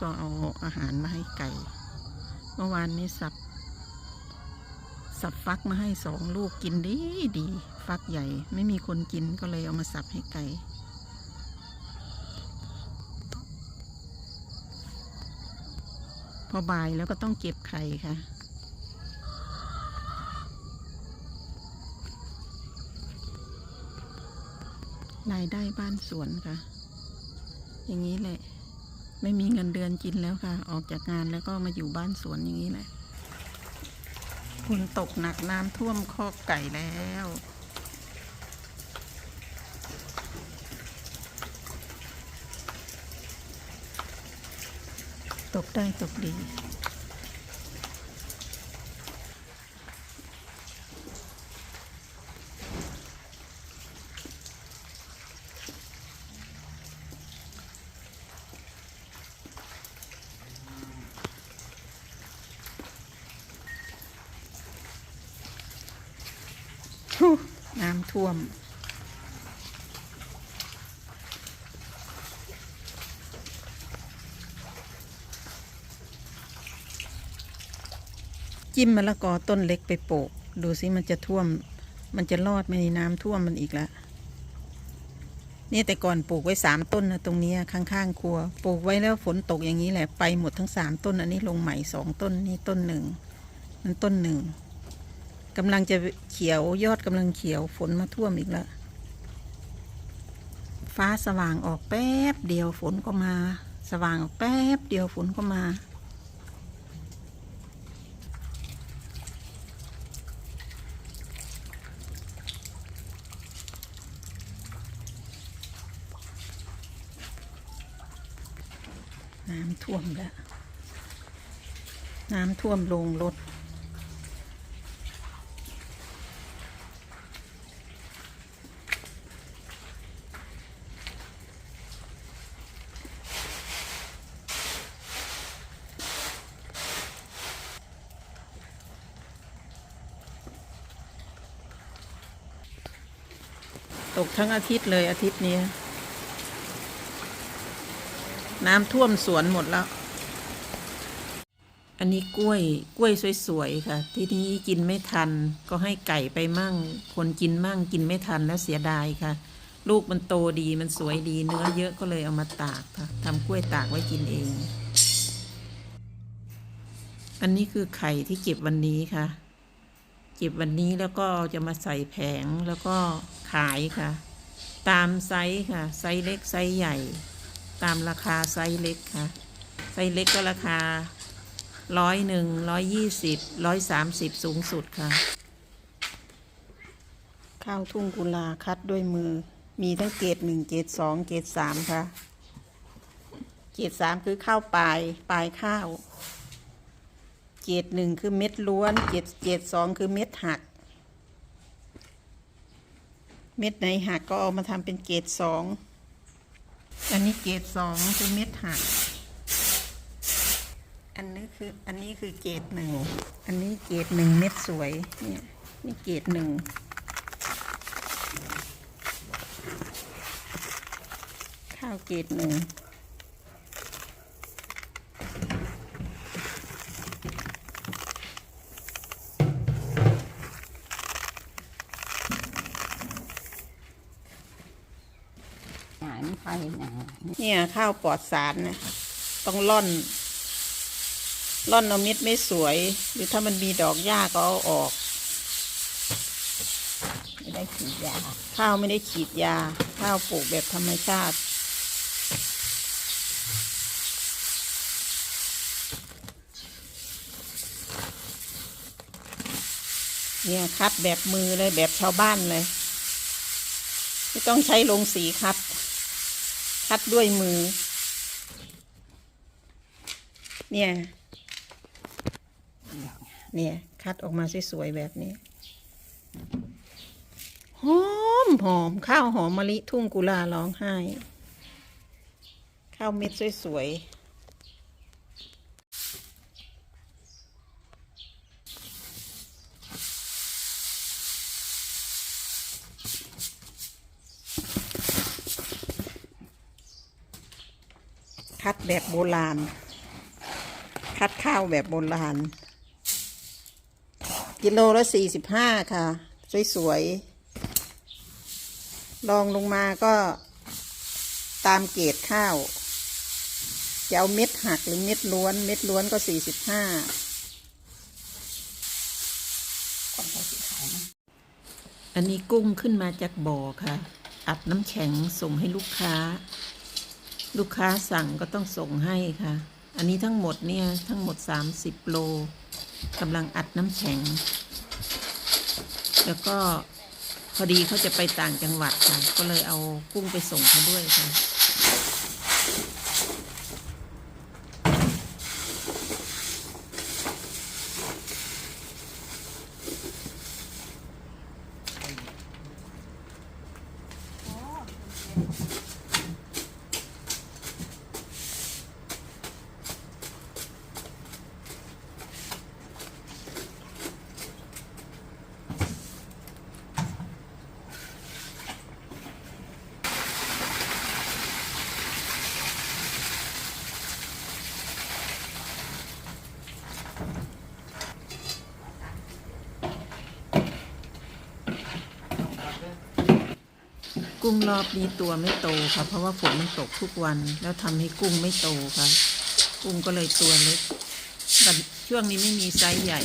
ก็เอาอาหารมาให้ไก่ เมื่อวานนี้สับ สับฟักมาให้สองลูกกินดีดี ฟักใหญ่ไม่มีคนกินก็เลยเอามาสับให้ไก่พอบ่ายแล้วก็ต้องเก็บไข่ค่ะ รายได้บ้านสวนค่ะ อย่างนี้แหละ ไม่มีเงินเดือนกินแล้วค่ะ ออกจากงานแล้วก็มาอยู่บ้านสวนอย่างนี้แหละฝนตกหนักน้ำท่วมคอกไก่แล้วตกได้ตกดี น้ำท่วม จิ้มมะละกอต้นเล็กไปโปก ดูสิมันจะท่วม มันจะรอดไหมน้ำท่วมมันอีกแล้วนี่แต่ก่อนปลูกไว้สามต้นนะตรงนี้ข้างๆครัว ปลูกไว้แล้วฝนตกอย่างนี้แหละไปหมดทั้งสามต้น อันนี้ลงใหม่สองต้นนี่ต้นหนึ่งนั่นต้นหนึ่ง กำลังจะเขียวยอดกำลังเขียวฝนมาท่วมอีกแล้ว ฟ้าสว่างออกแป๊บเดียวฝนก็มา สว่างออกแป๊บเดียวฝนก็มาน้ำท่วมแล้ว น้ำท่วมลงรถ ตกทั้งอาทิตย์เลยอาทิตย์นี้ น้ำท่วมสวนหมดแล้ว อันนี้กล้วยกล้วยสวยๆค่ะ ที่นี้กินไม่ทัน ก็ให้ไก่ไปมั่ง คนกินมั่งกินไม่ทันแล้วเสียดายค่ะ ลูกมันโตดีมันสวยดีเนื้อเยอะก็เลยเอามาตากค่ะทำกล้วยตากไว้กินเอง อันนี้คือไข่ที่เก็บวันนี้ค่ะ เก็บวันนี้แล้วก็จะมาใส่แผงแล้วก็ขายค่ะ ตามไซส์ค่ะ ไซส์เล็กไซส์ใหญ่ ตามราคาไซส์เล็กค่ะ ไซส์เล็กก็ราคาร้อยหนึ่งร้อยยี่สิบร้อยสามสิบสูงสุดค่ะ ข้าวทุ่งกุลาคัดด้วยมือ มีทั้งเกรดหนึ่งเกรดสองเกรดสามค่ะ เกรดสามคือข้าวปลายปลายข้าว เกรดหนึ่งคือเม็ดล้วนเกรดเกรดสองคือเม็ดหัก เม็ดไหนหักก็เอามาทำเป็นเกรดสองอันนี้เกรดสองคือเม็ดหัก อันนี้คืออันนี้คือเกรดหนึ่งอันนี้เกรดหนึ่งเม็ดสวยเนี่ยนี่เกรดหนึ่งข้าวเกรดหนึ่งายไม่ไปไหนเนี่ยข้าวปลอดสารนะต้องล่อน ล่อนเอาเม็ดไม่สวย หรือถ้ามันมีดอกหญ้าก็เอาออก ไม่ได้ฉีดยา ข้าวไม่ได้ฉีดยา ข้าวปลูกแบบธรรมชาติเนี่ยคัดแบบมือเลยแบบชาวบ้านเลย ไม่ต้องใช้ลงสีคัด คัดด้วยมือ เนี่ย เนี่ย คัดออกมาสวยๆแบบนี้ หอมหอมข้าวหอมมะลิทุ่งกุลาร้องไห้ ข้าวเม็ดสวยๆ คัดแบบโบราณ คัดข้าวแบบโบราณ กิโลละสี่สิบห้าค่ะ สวยๆลองลงมาก็ตามเกรดข้าวจะเอาเม็ดหักหรือเม็ดล้วน เม็ดล้วนก็สี่สิบห้าอันนี้กุ้งขึ้นมาจากบ่อค่ะ อัดน้ำแข็งส่งให้ลูกค้า ลูกค้าสั่งก็ต้องส่งให้ค่ะ อันนี้ทั้งหมดเนี่ย ทั้งหมด 30 โลกำลังอัดน้ำแข็ง แล้วก็พอดีเขาจะไปต่างจังหวัดค่ะ ก็เลยเอากุ้งไปส่งเขาด้วยค่ะ กุ้งรอบนี้ตัวไม่โตค่ะ เพราะว่าฝนมันตกทุกวัน แล้วทำให้กุ้งไม่โตค่ะ กุ้งก็เลยตัวเล็กแต่ช่วงนี้ไม่มีไซส์ใหญ่